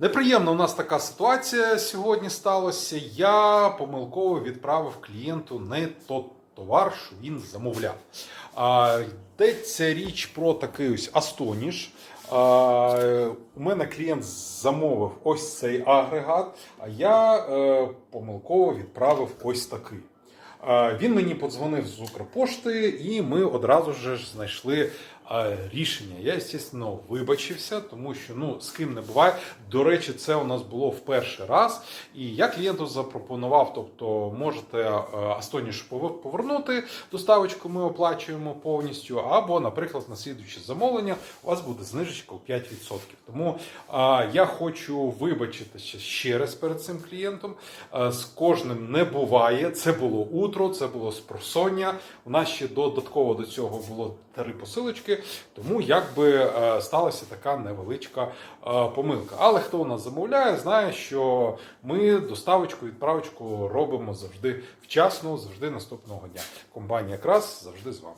Неприємна у нас така ситуація сьогодні сталася. Я помилково відправив клієнту не той товар, що він замовляв. А, йдеться річ про такий ось Астоніш. У мене клієнт замовив ось цей агрегат, а я е, помилково відправив ось такий. Він мені подзвонив з Укрпошти, і ми одразу ж знайшли рішення. Я, звісно, вибачився, тому що ну з ким не буває. До речі, це у нас було в перший раз. І я клієнту запропонував, тобто можете е, Астоніш повернути доставочку, ми оплачуємо повністю, або, наприклад, на слідуюче замовлення у вас буде знижечка у 5%. Тому а, я хочу вибачитися ще раз перед цим клієнтом. Е, З кожним не буває. Це було утро, це було спросоння. У нас ще додатково до цього було три посилочки, тому якби е, сталася така невеличка е, помилка. Але хто у нас замовляє, знає, що ми доставочку, відправочку робимо завжди вчасно, завжди наступного дня. Компанія якраз завжди з вами.